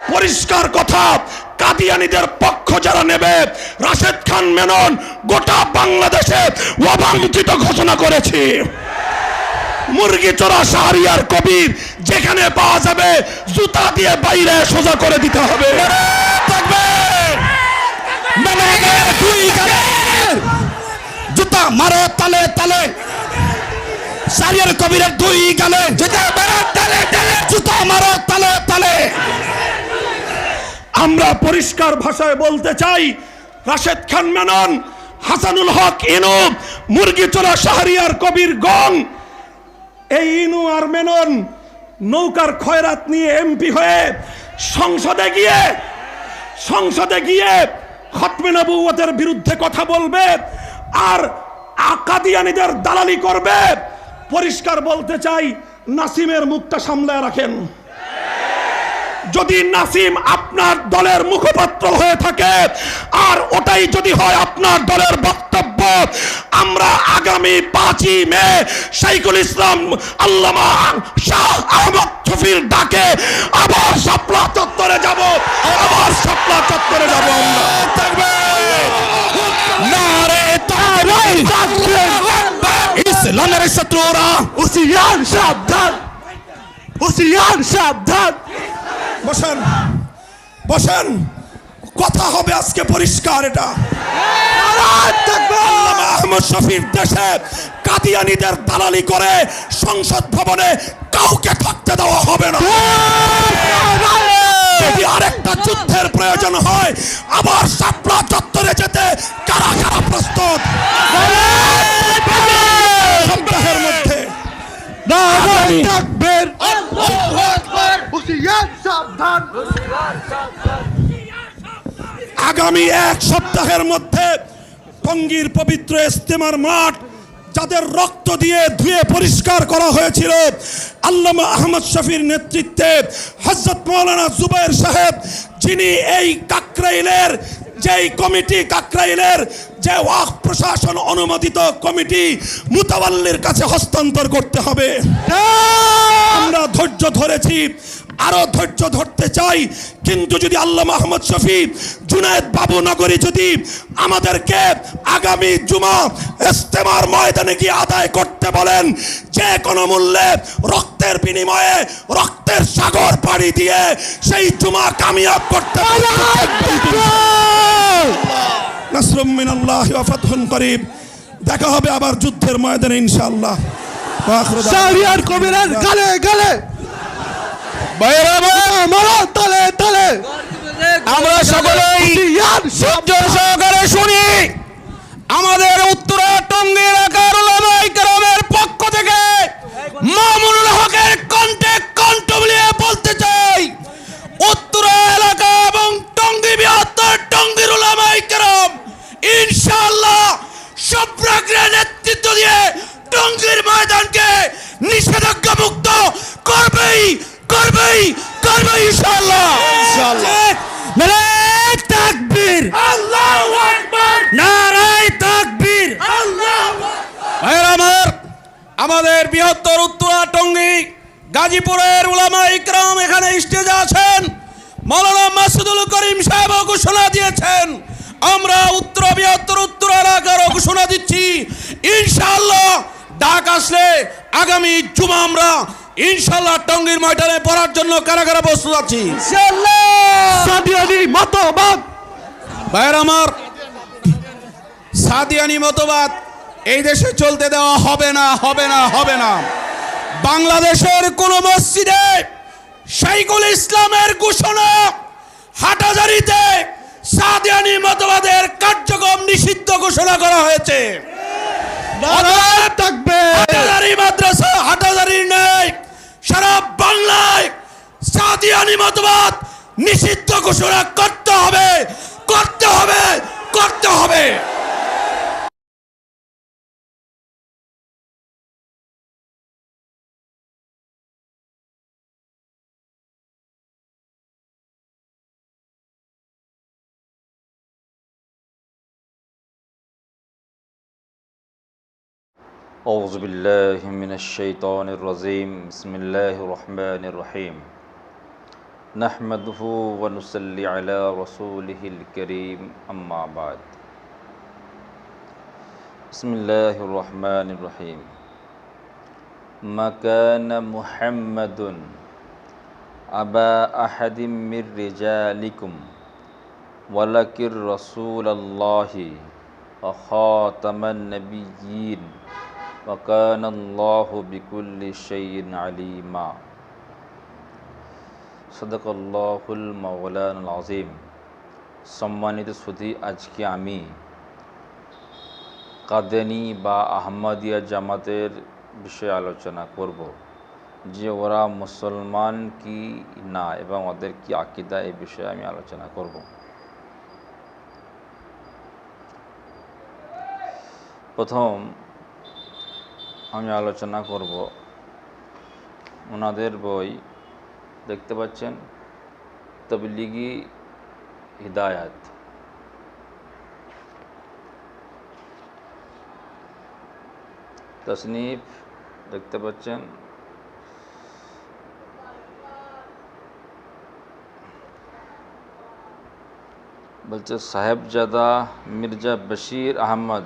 পরিষ্কার কথা, কাদিয়ানিদের পক্ষ যারা নেবে, রাশেদ খান মেনন গোটা বাংলাদেশে অবাঞ্ছিত ঘোষণা করেছে। মুরগি চোরা শাহরিয়ার কবির, যেখানে পাওয়া যাবে জুতা দিয়ে বাইরে সোজা করে দিতে হবে। জুতা মারো তালে তালে। শাহরিয়ার কবিরের দুই গালে জুতা মারো তালে তালে। আমরা পরিষ্কার ভাষায় বলতে চাই, রাশেদ খান মেনন, হাসানুল হক ইনু মুরগি চোরা শাহরিয়ার কবির গং, এই ইনু আর মেনন নৌকার খয়রাত নিয়ে এমপি হয়ে সংসদে গিয়ে সংসদে গিয়ে খতমে নবুয়তের বিরুদ্ধে কথা বলবে আর আকাদিয়ানিদের দালালি করবে, পরিষ্কার বলতে চাই, নাসিমের মুখটা সামলায় রাখেন। যদি নাসিম আপনার দলের মুখপাত্র হয়ে থাকে, আর ওটাই যদি হয় আপনার দলের বক্তব্য, আমরা আগামী পাঁচই মে শাইকুল ইসলাম আল্লামা শাহ আহমদ শফির ডাকে আবার শাপলা চত্বরে যাব, আবার শাপলা চত্বরে যাব! ইসলামের শত্রুরা। হুশিয়ার সাবধান। হুশিয়ার সাবধান। বসেন বসেন। কথা হবে আজকে পরিষ্কার এটা। আহমদ শফির দেশে কাদিয়ানিদের দালালি করে সংসদ ভবনে কাউকে থাকতে দেওয়া হবে না। যদি আরেকটা যুদ্ধের প্রয়োজন হয় আবার চত্বরে যেতে কারা কারা প্রস্তুত? সপ্তাহের মধ্যে আগামী- তাকবীর হুশিয়ার সাবধান। আগামী এক সপ্তাহের মধ্যে টঙ্গীর পবিত্র ইস্তেমার মাঠ যাদের রক্ত দিয়ে ধুয়ে পরিষ্কার করা হয়েছিল আল্লামা আহমদ শফির নেতৃত্বে হজরত মৌলানা জুবাইর সাহেব যিনি এই কাকরাইলের যেই কমিটি কাকরাইলের যে ওয়াক প্রশাসন অনুমোদিত কমিটি মুতাওয়াল্লির কাছে হস্তান্তর করতে হবে। আমরা ধৈর্য ধরেছি আরও ধৈর্য ধরতে চাই। কিন্তু যদি আল্লাহ মাহমদ শফি জুনায়দ বাবু নগরী যদি আমাদেরকে আগামী জুমা ইস্তেমার ময়দানে গিয়ে আদায় করতে বলেন যে কোনো মূল্যে রক্তের বিনিময়ে রক্তের সাগর পাড়ি দিয়ে সেই জুমা কামিয়াব করতে নাসরুম মিনাল্লাহি ওয়া ফাতহুন করিব দেখা হবে আবার যুদ্ধের ময়দানে ইনশাআল্লাহ। শাহরিয়ার কবিরের গালে গালে। আমরা সকলেই সহকারে শুনি। ইনশাআল্লাহ ডাক আসলে আগামী জুমা আমরা ইনশাআল্লাহ টঙ্গীর ময়দানে পড়ার জন্য কারা কারা প্রস্তুত আছি। মতবাদ। ভাইয়ের আমার সাদিয়ানি মতবাদ এই দেশে চলতে দেওয়া হবে না হবে না হবে না। বাংলাদেশের কোন মসজিদে শাইকুল ইসলামের ঘোষণা হাটাজারিতে সাদিয়ানি মতবাদের কার্যক্রম নিষিদ্ধ ঘোষণা করা হয়েছে। হাটাজারি মাদ্রাসা নেই সারা বাংলায় সাদিয়ানি মতবাদ নিষিদ্ধ ঘোষণা করতে হবে করতে হবে করতে হবে। أعوذ بالله من الشيطان الرجيم. بسم الله الرحمن الرحيم. نحمده ونصلي على رسوله الكريم. أما بعد. بسم الله الرحمن الرحيم. ما كان محمد أبا أحد من رجالكم ولكن رسول الله وخاتم النبيين وكان الله بكل شيء عليما সদকল্লাহুল মৌলানুল আজিম সম্মানিত সুধী আজকে আমি কাদেনি বা আহমদিয়া জামাতের বিষয়ে আলোচনা করব যে ওরা মুসলমান কি না এবং ওদের কি আকিদা এই বিষয়ে আমি আলোচনা করব প্রথম আমি আলোচনা করব ওনাদের বই দেখতে পাচ্ছেন তবলিগি হিদায়াত তসনিফ দেখতে পাচ্ছেন বলছে সাহেবজাদা মির্জা বশির আহমদ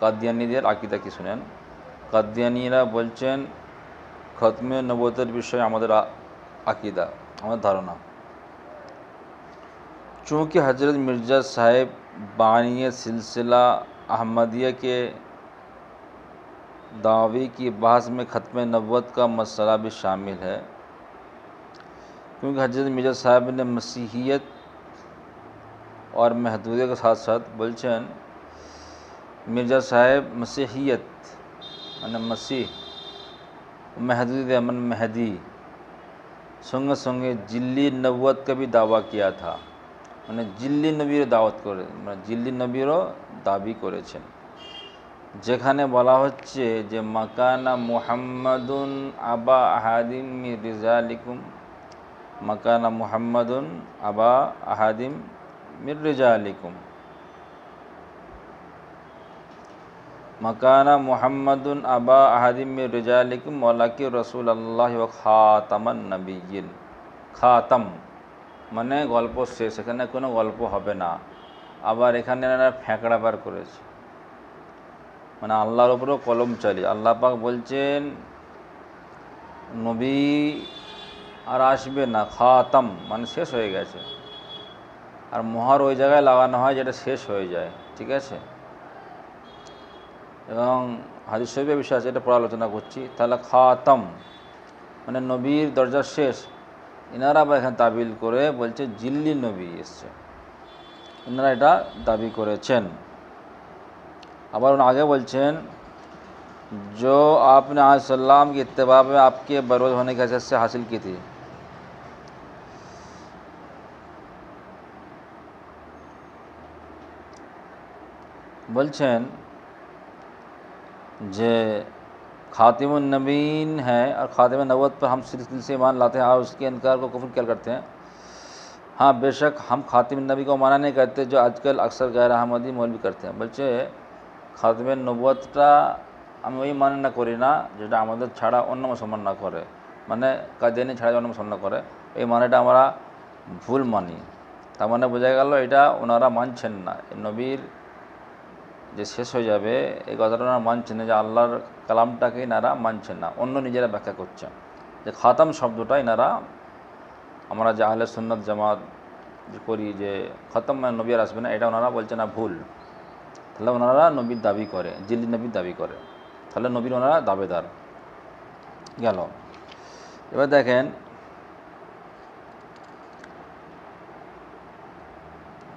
কাদিয়ানিদের আকিদা কি শুনেন? কাদিয়ানিরা বলছেন، খতমে নবতের বিষয়ে আমাদের আকিদা، আমাদের ধারণা। چونکہ حضرت مرزا صاحب بانی سلسلہ احمدیہ کے دعوی کی بحث میں ختم نبوت کا مسئلہ بھی شامل ہے کیونکہ حضرت مرزا صاحب نے مسیحیت اور محدودیہ کے ساتھ ساتھ بلچن مرزا صاحب مسیحیت، من مسیح محدود مہدی سنگے سنگے جلی نبوت کا بھی دعویٰ کیا تھا۔ انہیں جلی نبیر دعوت کرے جلی نبیر و دعوی کرے تھے جھانے بولا ہوچے جکانہ محمد العبا احادم مرزا علکم مکانہ محمد العبا احادم مرزا علکم মকানা মুহাম্মাদুন আবা আহাদিম রিজালিকুম মলাকি রসুল আল্লাহ খাতামান নবীন খাতাম মানে গল্প শেষ, এখানে কোনো গল্প হবে না। আবার এখানে এনারা ফ্যাঁকড়া বার করেছে। মানে আল্লাহর উপরেও কলম চালি। আল্লাহ পাক বলছেন, নবী আর আসবে না, খাতাম মানে শেষ হয়ে গেছে। আর মোহর ওই জায়গায় লাগানো হয় যেটা শেষ হয়ে যায়, ঠিক আছে? এবং হাদিস শরীফের বিষয় আছে এটা পড়া আলোচনা করছি তাহলে খাতাম মানে নবীর দরজা শেষ এনারা আবার এখানে তাবিল করে বলছে জিল্লি নবী এসছে এনারা এটা দাবি করেছেন আবার উনি আগে বলছেন जो आपने आज सल्लाम की इत्तबा में आपके बरोज होने की हैसियत से हासिल की थी বলছেন যে ख़ातिमुन्नबीन है और ख़ातिम नबूत पर हम सिलसिले से ईमान लाते हैं और उसके इनकार को कुफर क्या करते हैं हाँ बेशक हम ख़ातिम नबी को माना नहीं करते जो आजकल अक्सर गैर अहमदी मौलवी करते हैं বলছে খাতমে নবুয়তটা আমি ওই মানে না করি না যেটা আমাদের ছাড়া অন্য মুসলমান না করে মানে কাদিয়ানি ছাড়া অন্য মুসলমান না করে এই মানেটা আমরা ভুল মানি তার মানে বোঝা গেল এটা ওনারা মানছেন না এই নবীর যে শেষ হয়ে যাবে, এই কথাটা ওনারা মানছেন না যে আল্লাহর কালামটাকে এনারা মানছেন না। অন্য নিজেরা ব্যাখ্যা করছেন যে খাতাম শব্দটা এনারা আমরা যে আহলে সুন্নত জামাত যে করি যে খতম মানে নবী আর আসবে না, এটা ওনারা বলছে না ভুল। তাহলে ওনারা নবীর দাবি করে, জিল্লি নবীর দাবি করে। তাহলে নবীর ওনারা দাবেদার। গেল। এবার দেখেন,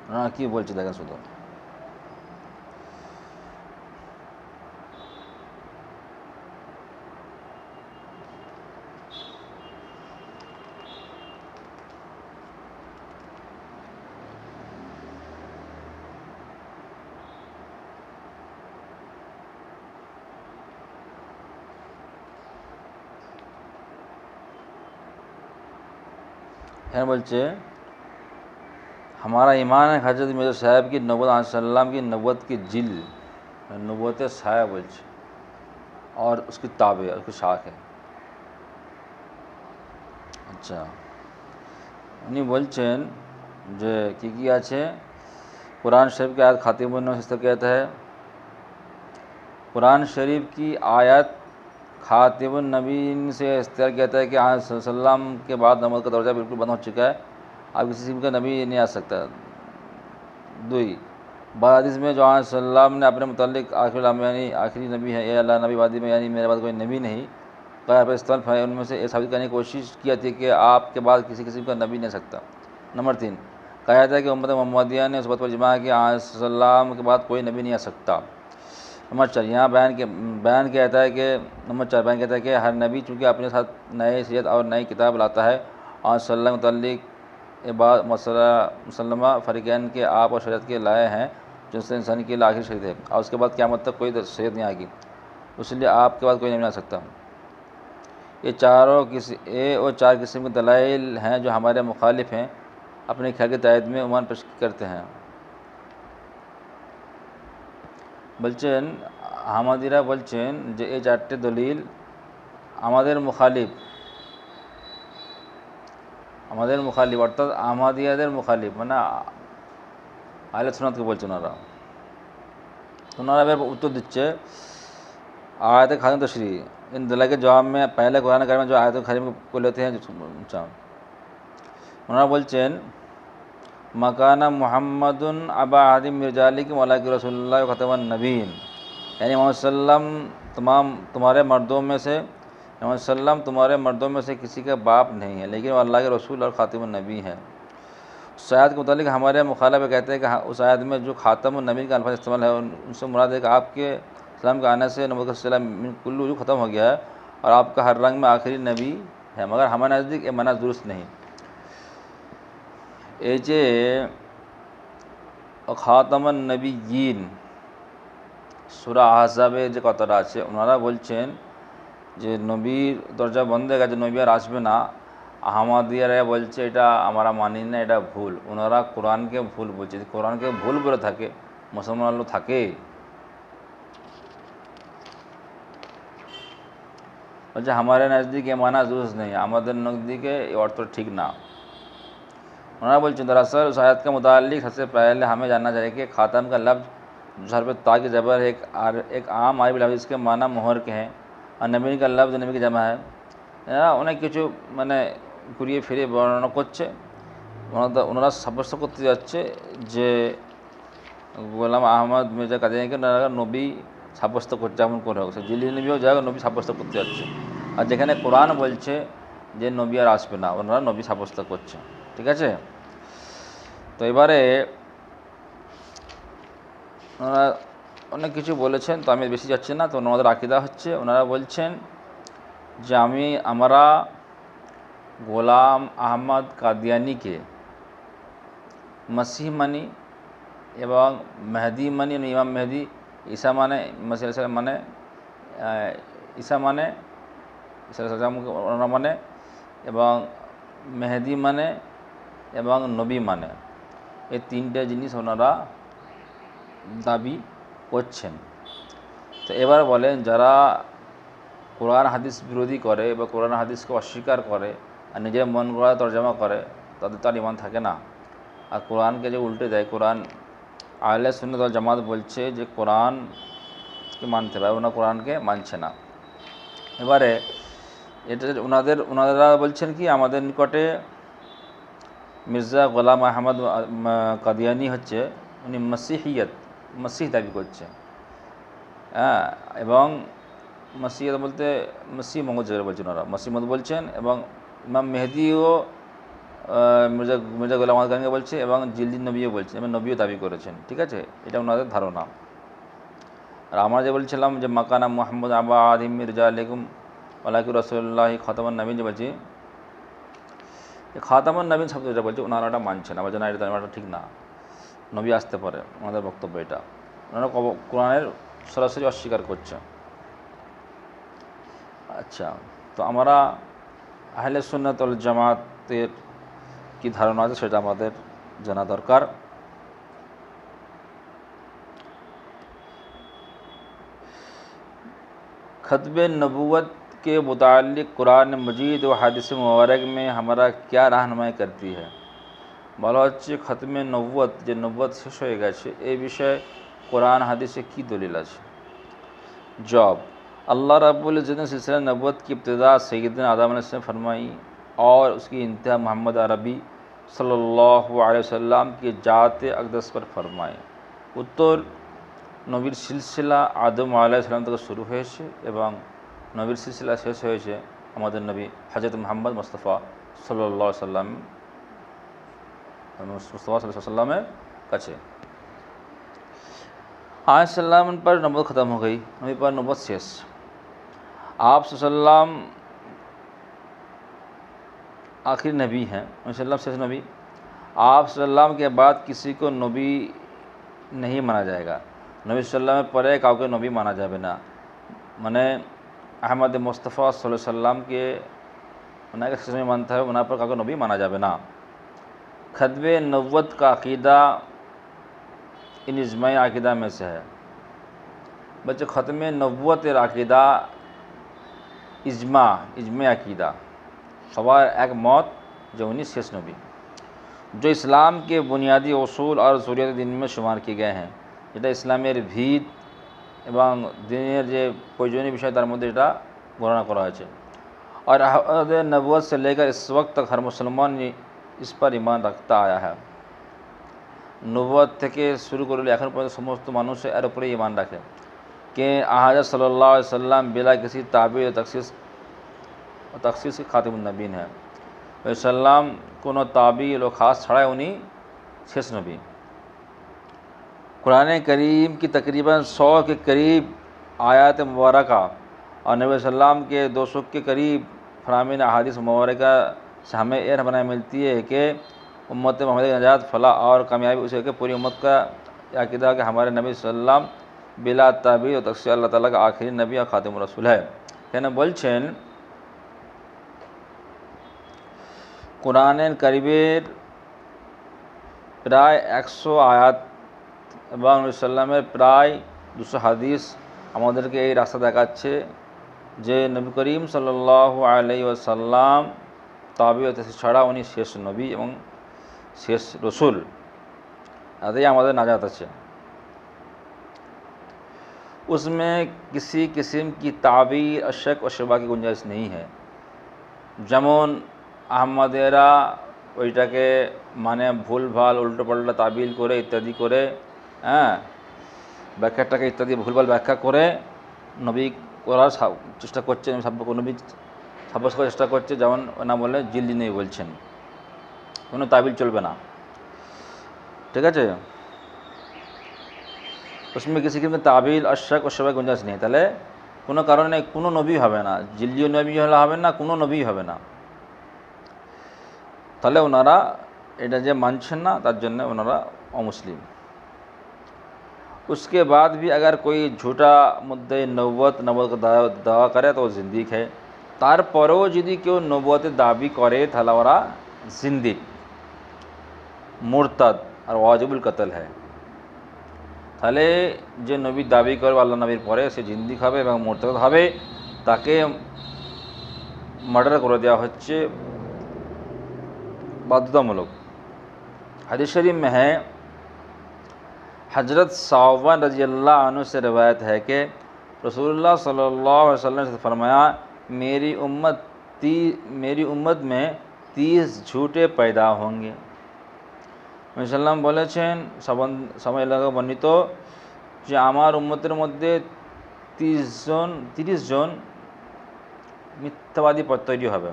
ওনারা কী বলছে দেখেন শুধু। ہیں بلچے، ہمارا ایمان ہے حضرت مرزا صاحب کی نبوت علیہ السلام کی نبوت کی جل، نبوت سایہ بلچ، اور اس کی تابع، اس کی شاخ ہے۔ اچھا۔ উনি বলছেন جو کی کیا چھے قرآن شریف کی آیت خاتم النوشتہ کہتا ہے، قرآن شریف کی آیت خاتم النبین سے اس طرح کہتا ہے کہ ہاں صلی اللہ علیہ وسلم کے بعد نمبر کا درجہ بالکل بند ہو چکا ہے۔ اب کسی قسم کا نبی نہیں آ سکتا۔ دوئی حدیث میں جو آج صلی اللہ علیہ وسلم نے اپنے متعلق آخر یعنی آخری نبی ہے اے اللہ نبی وادی میں یعنی میرے بعد کوئی نبی نہیں قیاب استلف ہے ان میں سے یہ ثابت کرنے کی کوشش کیا تھی کہ آپ کے بعد کسی قسم کا نبی نہیں سکتا۔ نمبر تین، کہا جاتا ہے کہ امت محمدیہ نے اس بات پر جمع کہ آج صلی اللہ علیہ وسلم کے بعد کوئی نبی نہیں آ سکتا۔ نمبر چار، یہاں بیان کے بیان کہتا ہے کہ نمبر چار، بیان کہتا ہے کہ ہر نبی چونکہ اپنے ساتھ نئے سید اور نئی کتاب لاتا ہے، اور صلی اللہ متعلق عباد مسلح مسلمہ فریقین کے آپ اور شریعت کے لائے ہیں جو انسانی کے کی آخری شریعت ہے۔ اور اس کے بعد قیامت تک کوئی شریعت نہیں آئے گی۔ اس لیے آپ کے بعد کوئی نہیں آ سکتا۔ یہ چاروں کسی اے اور چار قسم کے دلائل ہیں جو ہمارے مخالف ہیں، اپنے خیال کے تائید میں عمان پیش کرتے ہیں۔ বলছেন হামাদিরা বলছেন যে এই চারটে দলিল আমাদের মুখালিফ আমাদের মুখালিফ অর্থাৎ আমাদিয়াদের মুখালিফ মানে আহলে সুনাতকে বলছে ওনারা ওনারা এবার উত্তর দিচ্ছে आयत खादिम तशरी इन दला के जवाब में पहले कुरान कर में जो आयत खादिम को लेते हैं अच्छा ওনারা مکانہ محمد ابا عدم مرجالی کی مولا کی رسول اللہ خطب النبین یعنی محمد وسلم تمام تمہارے مردوں میں سے، محمد وسلم تمہارے مردوں میں سے کسی کا باپ نہیں ہے، لیکن وہ اللہ کے رسول اور خاتم النبی ہیں۔ اس آیت کے متعلق ہمارے مخالف کہتے ہیں کہ اس آیت میں جو خاتم النبی کا الفاظ استعمال ہے، ان سے مراد ہے کہ آپ کے اسلام کے آنے سے نبی صلی اللہ کلو جو ختم ہو گیا ہے اور آپ کا ہر رنگ میں آخری نبی ہے۔ مگر ہمارے نزدیک یہ منع درست نہیں۔ এই যে, খাতামান নবী ইন সুরা আহসাবে যে কথাটা আছে, ওনারা বলছেন যে, নবীর দরজা বন্ধ হয়ে গেছে, নবী আর আসবে না। আহমাদিয়ারা বলছে, এটা আমরা মানি না, এটা ভুল। ওনারা কোরআনকে ভুল বলছে। কোরআনকে ভুল বলে থাকে মুসলমান মুসলমানরা থাকে। বলছে আমার নজদিকে মানা জুস নেই। আমাদের নজদিকে এই অর্থ ঠিক না। مولانا بول دراصل اس آیت کے متعلق سب سے پہلے ہمیں جاننا چاہیے کہ خاتم کا لفظ حرف تا کی زبر ایک ایک عام عربی لفظ کے معنی مہر کے ہیں۔ اور نبی کا لفظ نبی کی جمع ہے۔ انہیں کچھ میں نے گھوریے پھرے بڑھانا کچھ۔ انہوں سبس کرتے যাচ্ছে যে গোলাম আহমদ মির্জা কাদেরিকে ওনারা নবী সাব্যস্ত করছে যেমন করে হোক সে نبی নবীও যাক নবী সাব্যস্ত করতে যাচ্ছে আর যেখানে কোরআন বলছে যে নবী আর আসবে না ওনারা নবী সাব্যস্ত করছে ঠিক আছে তো এবারে ওনারা অনেক কিছু বলেছেন, তো আমি বেশি যাচ্ছি না। তো ওনাদের আকিদা হচ্ছে, ওনারা বলছেন যে আমি, আমরা গোলাম আহমদ কাদিয়ানিকে মসিহ মানি এবং মেহেদি মানি ইমাম মেহেদি ঈসা মানে মসিহ মানে মানে ঈসা সালামকে ওনারা মানে এবং মেহেদি মানে এবং নবী মানে। এই তিনটে জিনিস ওনারা দাবি করছেন। তো এবার বলেন, যারা কোরআন হাদিস বিরোধী করে বা কোরআন হাদিসকে অস্বীকার করে আর নিজের মন গড়া তর্জমা করে, তাদের তো আর ইমান থাকে না। আর কোরআনকে যে উল্টে দেয়, কোরআন আহলে সুন্নত জামাত বলছে যে কোরআনকে মানতে হবে, ওনারা কোরআনকে মানছে না। এবারে এটা ওনাদের, ওনারা বলছেন কি, আমাদের নিকটে মির্জা গোলাম আহমদ কাদিয়ানি হচ্ছে, উনি মসিহিয়ত, মসিহ দাবি করছে হ্যাঁ এবং মসিহত বলতে মসিহ মহম্মদ যেটা বলছেন ওরা। মসিমদ বলছেন এবং ইমাম মেহেদিও মির্জা মির্জা গোলাম আহমদ খানকে বলছে এবং জিলদিন নবীও বলছেন, এবং নবীও দাবি করেছেন, ঠিক আছে? এটা ওনাদের ধারণা। আর আমরা যে বলছিলাম যে, মাকানা মোহাম্মদ আবা আদিম মির্জা আলিকুম আলাকুর রসুল্লাহ খতমান নবীন যে বলছি খাতামান নবীন শব্দ যেটা বলছে, ওনারা ওটা মানছেন আবার জানা এটা এটা ঠিক না। নবী আসতে পারে, ওনাদের বক্তব্য এটা। ওনারা কোরআনের সরাসরি অস্বীকার করছে। আচ্ছা তো আমরা আহলে সুন্নাতল জামাতের কি ধারণা আছে সেটা আমাদের জানা দরকার। کے متعلق قرآن مجید و حادث مبارک میں ہمارا کیا رہنمائی کرتی ہے؟ بلوچ ختم نوت جو نوت شیش گا چھے، اے وشے قرآن حدیث کی دلیلہ چھے۔ جواب اللہ رب العزت نے سلسلہ نبوت کی ابتدا سیدن آدم علیہ السلام فرمائی اور اس کی انتہا محمد عربی صلی اللہ علیہ وسلم کی جات اقدس پر فرمائے উত্তর নবীর সিলসিলা আদম আলাহ সালাম থেকে শুরু হয়েছে এবং নবীর সিলসিলা শেষ হয়েছে আমাদের নবী হজরত মোহাম্মদ মুস্তফা সাল্লা সাল্লাম مصطفیٰ صلی اللہ علیہ وسلم کچے آج وسلم پر نبوت ختم ہو گئی نبی پر نبوت سیس آپ وسلم آخری نبی ہیں وسلم شیش نبی آپ صلی اللہ کے بعد کسی کو نبی نہیں مانا جائے گا نبی صلی اللہ میں پرے کاؤ کے نبی مانا جائے بنا میں احمد مصطفیٰ صلی اللہ علیہ وسلم کے انہیں کا سزم مانتا ہے انہیں پر کا نبی مانا جاوے نا۔ خدب نوت کا عقیدہ ان اجماع عقیدہ میں سے ہے۔ بچے ختم نوت عقیدہ اجماع اجماع عقیدہ۔ سوار ایک موت جو انیس سیس نبی جو اسلام کے بنیادی اصول اور ضروریات دین میں شمار کیے گئے ہیں۔ جدا اسلامی اربھید এবং দিনের যে প্রয়োজনীয় বিষয় তার মধ্যে এটা বর্ণনা করা হয়েছে और अहद नबूत से लेकर इस वक्त तक हर मुसलमान इस पर ईमान रखता आया है নবুয়ত থেকে শুরু করলে এখন পর্যন্ত সমস্ত মানুষ এর উপরে ইমান রাখে কে আহাজ সাল্লাহ সাল্লাম बिला किसी ताबीर तखसीस তখসিস খাতিমুন্নবীন হ্যাঁ ওই সাল্লাম কোনো তাবিল ও খাস ছাড়াই উনি শেষ নবী قرآن کریم کی تقریباً سو کے قریب آیات مبارکہ اور نبی وسلم کے دو سو کے قریب فرامین احادیث مبارکہ سے ہمیں یہ رہنمائی ملتی ہے کہ امت محمد نجات فلاح اور کامیابی اسے کہ پوری امت کا عقیدہ کہ ہمارے نبی صلی اللہ علیہ وسلم بلا تعبیر و تقسیم اللہ تعالیٰ کا آخری نبی اور خاتم رسول ہے۔ کہنا بولچین قرآن قریب ایک سو آیات এবং সাল্লামের প্রায় দুশো হাদিস আমাদেরকে এই রাস্তা দেখাচ্ছে যে নবী করিম সাল্লাহ আলাই ওসাল্লাম তাবি ছাড়া উনি শেষ নবী এবং শেষ রসুল তাতেই আমাদের নাজাত আছে उसमें किसी किस्म की ताबीर अशक और शबा की गुंजाइश नहीं है যেমন আহমদেরা ওইটাকে মানে ভুল ভাল উল্টো পাল্টা তাবিল করে ইত্যাদি করে হ্যাঁ ব্যাখ্যাটাকে ইত্যাদি ভুলভাল ব্যাখ্যা করে নবী করার সা- চেষ্টা করছে সাব্য নবী সাব্যস্ত করার চেষ্টা করছে যেমন না বলে জিল্লি নেই বলছেন কোনো তাবিল চলবে না ঠিক আছে उसमें किसी किस्म তাবিল অশাক ও সবাই গুঞ্জাইশ নেই তাহলে কোনো কারণে কোনো নবী হবে না জিল্লিও নবী হলে হবে না কোনো নবী হবে না তাহলে ওনারা এটা যে মানছেন না তার জন্য ওনারা অমুসলিম اس کے بعد بھی اگر کوئی جھوٹا مدعے نوت نوت کا دعویٰ کرے تو وہ زندی ہے۔ جدی کیوں نوتیں داوی کرے تلاور زندگ مرتد اور واجب القتل ہے۔ تعلق جو نبیت دابی کر اللہ نبیر پڑے سے زندگی ہے مرتد ہے تاکہ مرڈر کر دیا ہوچے بادتا ملک۔ حدیث شریف میں ہے حضرت صاون رضی اللہ عنہ سے روایت ہے کہ رسول اللہ صلی اللہ علیہ وسلم سے فرمایا، میری امت تی، میری امت میں تیس جھوٹے پیدا ہوں گے۔ وسلم বলেছেন چھین لگا بنی تو যে আমার امتر মধ্যে تیس জন تیس জন মিথ্যাবাদী پتری ہے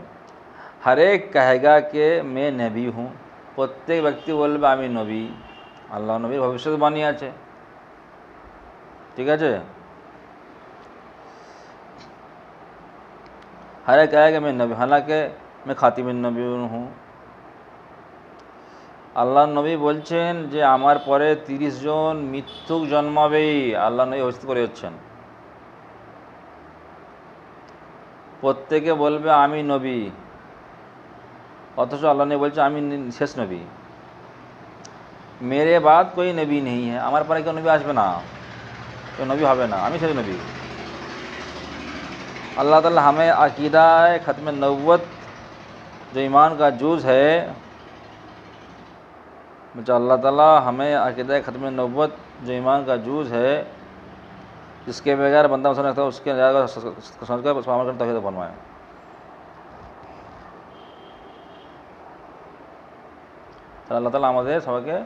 ہر ایک کہے گا کہ میں نبی ہوں প্রত্যেক ব্যক্তি বলবে আমি نبی۔ আল্লাহ নবীর ভবিষ্যৎবাণী আছে ঠিক আছে हर एक कहेगा मैं नबी हालांकि मैं खातिम नबी हूँ আল্লাহ নবী বলছেন যে আমার পরে তিরিশ জন মিথ্যুক জন্মাবেই আল্লাহ নবী ঘোষিত করে হচ্ছেন প্রত্যেকে বলবে আমি নবী অথচ আল্লাহ নেই বলছে আমি নি- শেষ নবী میرے بعد کوئی نبی نہیں ہے۔ ہمارے পরে کیوں نبی আসবে না کیوں نبی হবে না ہمیں সেই نبی۔ اللہ تعالی ہمیں عقیدہ ختم نوت جو ایمان کا جوز ہے مجھے اللہ تعالی ہمیں عقیدہ ختم نوت جو ایمان کا جوز ہے، جس کے بغیر بندہ مسلم رکھتا ہے، اس کے سمجھ کر توحید فرمائے۔ اللہ تعالیٰ আমাদের کے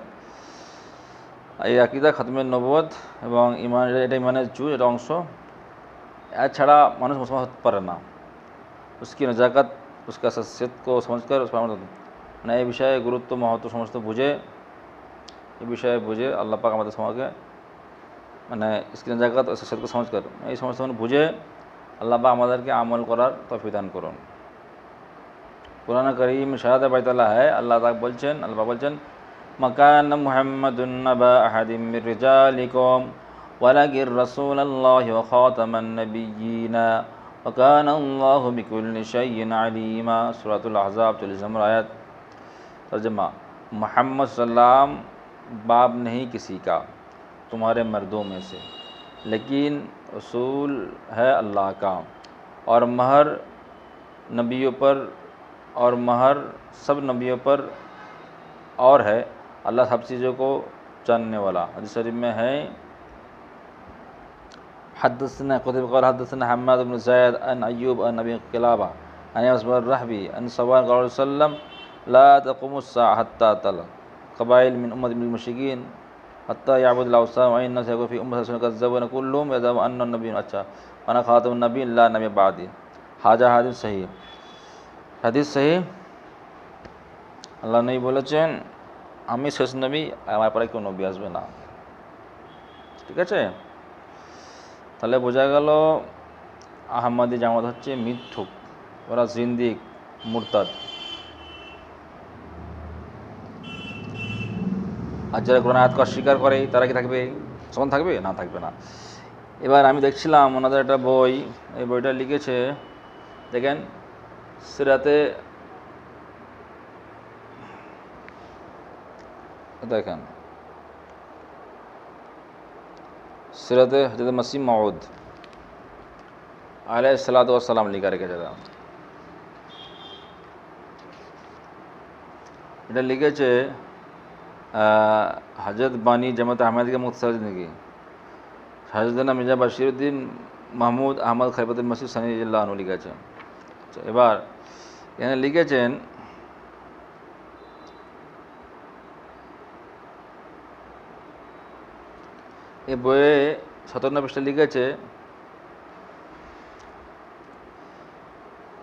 এই আকিদা খাতমের নবদ এবং ইমান এটা ইমানের চুজ এটা অংশ এছাড়া মানুষ মুসলমান হতে পারে না उसकी नजाकत उसका शख्सियत को समझकर उस पर अमल মানে এই বিষয়ে গুরুত্ব মহত্ব সমস্ত বুঝে এই বিষয়ে বুঝে আল্লাহ পাক আমাদের সমাজকে মানে इसकी नजाकत और शख्सियत को समझकर এই সমস্ত মানে বুঝে আল্লাহ পাক আমাদেরকে আমল করার তৌফিক দান করুন কোরআন করিম শাহাদ বাইতাল্লাহ है আল্লাহ তাক বলছেন আল্লাহ পাক বলছেন مکان محمد النبا احد من رجالکم ولكن رسول اللہ وخاتم النبیین وکان اللہ بکل شیئن علیم. سورة الأحزاب تلزمر آیت ترجمہ، محمد سلام باب نہیں کسی کا، تمہارے مردوں میں سے، لیکن اصول ہے اللہ کا، اور مہر نبیوں پر، اور مہر سب نبیوں پر اور ہے۔ अल्लाह सब चीज़ों को जानने वाला हदीस शरीफ में है حدثنا قتيبة قال حدثنا حماد بن زيد عن أيوب عن أبي قلابة عن أصبر الرحبي عن صوان قال عليه وسلم لا تقوم الساعة حتى تلا قبائل من أمة من المشركين حتى يعبد الأوثان وإن الناس يكون في أمة رسول كذبون كلهم يدعو أن النبي अच्छा أنا خاتم النبي لا نبي بعدي হাজা হাদিস সহি হাদিস সহি আল্লাহ নবী বলেছেন আমি শেষ নবী, আমার পরে কেউ নবী আসবে না। ঠিক আছে? তাহলে বোঝা গেল আহম্মদি জামাত হচ্ছে মিথ্যুক, ওরা জিন্দিক, মুরতাদ। আর যারা কোরআন আয়াতকে অস্বীকার করে, তারা কি থাকবে? সমান থাকবে? না থাকবে না। এবার আমি দেখছিলাম ওনাদের একটা বই, এই বইটা লিখেছে, দেখেন, সিরাতে দেখেন। সিরাতে হজরত মসিম মাউদ আলাই সালাতাম লিখা রেখেছে এরা। এটা লিখেছে হজরত বানী জামাত আহমেদকে মুখতার জিন্দগি শাহজাদানা মির্জা বাশিরুদ্দিন মাহমুদ আহমদ খৈবতুল মসিদ আনু লিখেছেন। এবার এখানে লিখেছেন এ বইয়ে সাতান্ন পৃষ্ঠা লিখেছে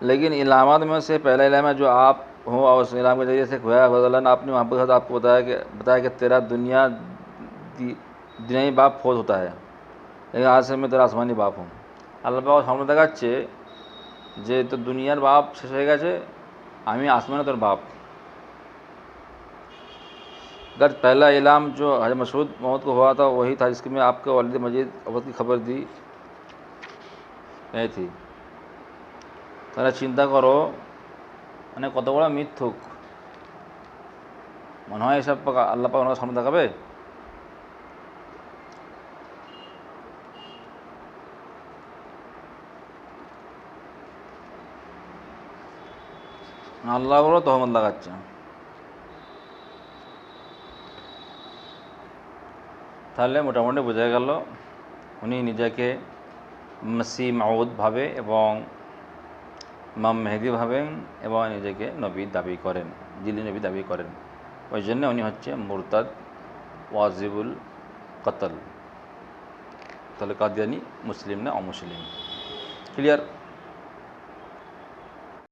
لیکن علامات میں سے پہلا علامہ جو آپ ہوں اور اس علام کے ذریعے سے کھویا اللہ نے اپنی محبت کے ساتھ آپ کو بتایا کہ بتایا کہ تیرا دنیا دنیای باپ فوج ہوتا ہے، لیکن آج سے میں تیرا آسمانی باپ হूं আল্লাহ বাবা সামনে দেখাচ্ছে যে তো দুনিয়ার বাপ শেষ হয়ে গেছে আমি আসমানে তোর বাপ پہلا اعلام جو حج مسعود موت کو ہوا تھا، وہی تھا جس کی میں آپ کے والد مجید عبد کی خبر دی۔ تھی۔ تھوڑا چنتا کرو میں نے کتوڑا میت تھوک۔ منہ یہ سب پکا۔ اللہ پاک سامنے دکھا بے اللہ بولو تو تحمد لگا چاہیے اچھا۔ তাহলে মোটামুটি বোঝা গেল উনি নিজেকে মসি মাউদ ভাবে এবং মাম মেহেদি ভাবেন এবং নিজেকে নবী দাবি করেন জিলি নবী দাবি করেন। ওই জন্য উনি হচ্ছে মুরতাদ ওয়াজিবুল কতল। তাহলে কাদিয়ানি মুসলিম না অমুসলিম? ক্লিয়ার